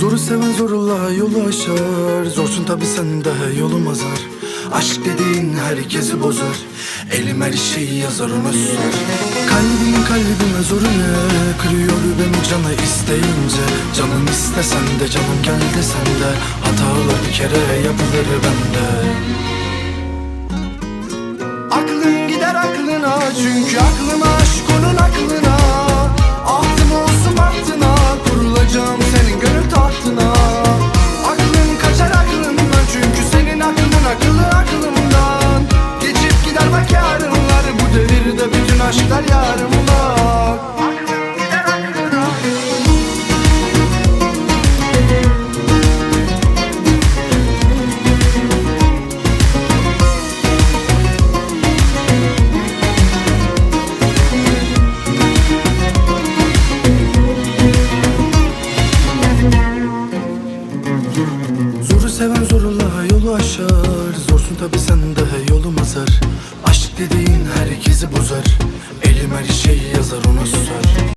Zoru seven zorla yolu aşar. Zorsun tabi sen de yolum azar. Aşk dediğin herkesi bozar. Elim her şeyi yazar ona susar Kalbin kalbime zoru ne? Kırıyor beni canı isteyince. Canım istesen de canım gel desen de Hatalar bir kere yapılır bende. Aklın gider aklına çünkü aşklar aklına Zoru seven zorla yolu aşar Zorsun tabi sen dediğin herkesi bozar. Elim her şeyi yazar ona susar